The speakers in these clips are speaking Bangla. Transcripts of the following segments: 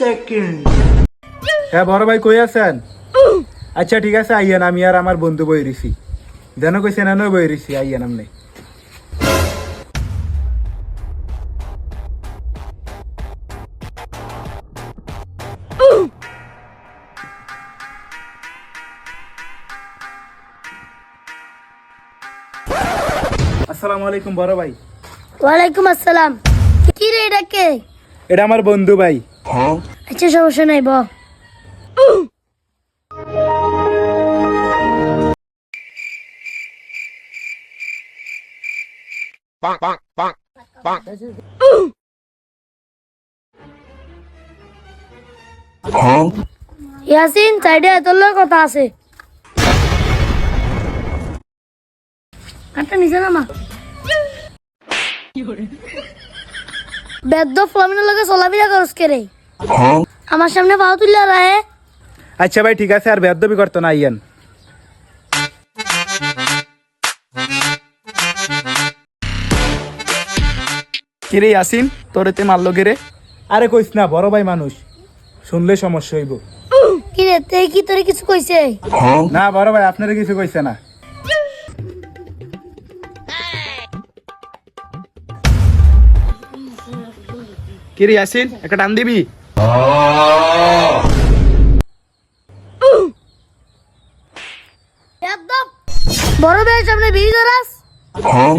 second. হ্যাঁ বড় ভাই কই আছেন? আচ্ছা ঠিক আছে আইয়েন আমি আর আমার বন্ধু বই রিসি। যেন কইছে না বই রিসি আইয়েন আমনে। আসসালামু আলাইকুম বড় ভাই। ওয়ালাইকুম আসসালাম। কি রে এটা কে? এটা আমার বন্ধু ভাই। আচ্ছা সমস্যা নাই ব ইয়াসিন সাইডে তোর লগে কথা আছে। একটা নিচে নামা। বেদ্য ফ্লামিনের লগে চলাফেরা করস কে রে? আমার সামনে পাও রায়ে আচ্ছা ভাই ঠিক আছে আর বেদবি করতো না আইয়েন। কিরে ইয়াসিন তোর এতে মারলো কে রে? আরে কইস না বড় ভাই মানুষ। শুনলে সমস্যা হইব। কি রে তে কি তোরে কিছু কইছে? না বড় ভাই আপনারা কিছু কইছে না। কিরে ইয়াসিন একটা টান দিবি? বড় ভাইয়ের সামনে বিড়ি ধরাস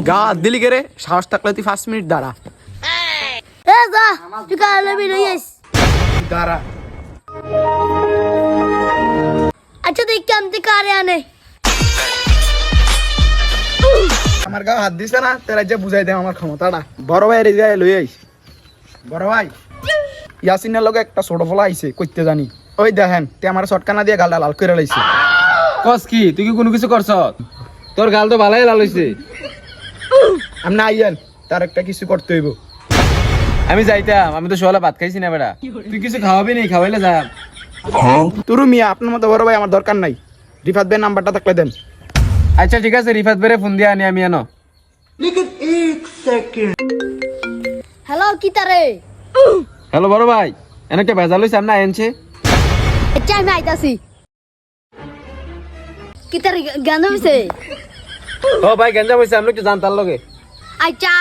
গা দিলি কে রে? সাহস থাকলে তুই পাঁচ মিনিট দাঁড়া। এ যা তুই কালে বিড়ি আইস। দাঁড়া। আচ্ছা দেখ কেমন তুই কারে আনে। আমার গা হাত দিছে না তোরা যে বুঝাই দে আমার ক্ষমতাটা। বড় ভাই রে লই আইস। বড় ভাই ইয়াসিনের লগে একটা ছোট ফলা আইছে কইতে জানি। ওই দেখেন তে আমার শটকানা দিয়ে গালটা লাল করে লাইছে। কস কি তুই কি কোনো কিছু করছ? তোর গাল তো ভালোই লাল হইছে। না আইয়ান তার একটা কিছু করতে হইব। আমি যাইতাম আমি তো সোহলা ভাত খাইছি না বেড়া। তুই কিছু খাওয়াবি নেই খাওয়াইলে যা। হ্যাঁ? তোর মিয়া আপনার মতো বড় ভাই আমার দরকার নাই। রিফাত ভাই নাম্বারটা থাকলে দেন। আচ্ছা ঠিক আছে রিফাত ভাইরে ফোন দিয়ে আনি আমি আনো। হ্যালো কি তারে? হ্যালো বড় ভাই এনে একটা ভেজাল হইছে আমরা আনছে আচ্ছা আমি আইতাছি। কি তারে গান হইছে? ও ভাই গেঞ্জা হইছে আমি একটু জানতার লগে। আচ্ছা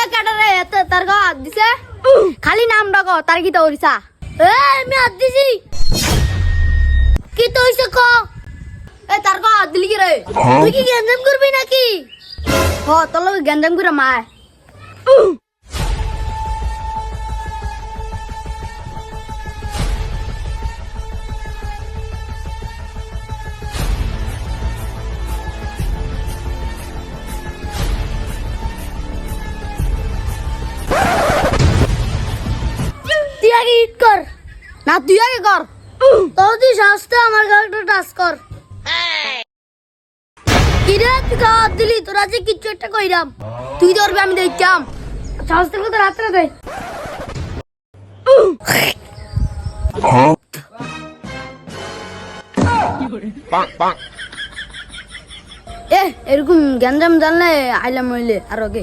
এ কাটারে এত তার গা হাত দিছে? খালি নাম ডাক তার কি তরিসা এ আমি হাত দিছি। কি তো হইছে ক? এ তার গা হাত দিলি কি রে? তুই কি গেঞ্জাম করবি নাকি? হ তোর লগে গেঞ্জাম করে মায় তুই আগে ইট কর। না তুই আগে কর। তোর তুই সাহসটা আমার গালটা টাচ কর। কিরে, তুই দিলি, তোর কিচ্ছু একটা তুই আমি দেখতাম রাত্রে এ, এরকম গ্যাঞ্জাম জানলে আইলাম আর ওকে